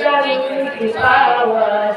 shining power,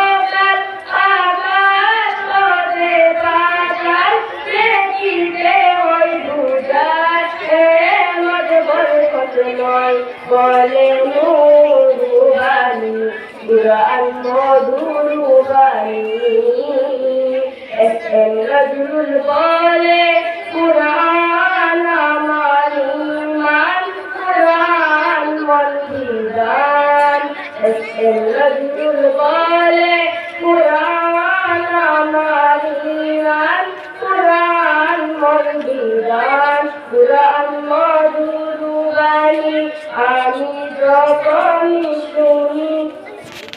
পথ নয় বলে নুরুবাণী দুরান মধুরুবাণী এস এম নজরুল বলে, কুরআন আমার ইমান, কুরআন মন দিদান এস এম নজরুল বলে, কুরআন মধুর আমি যখন শুনি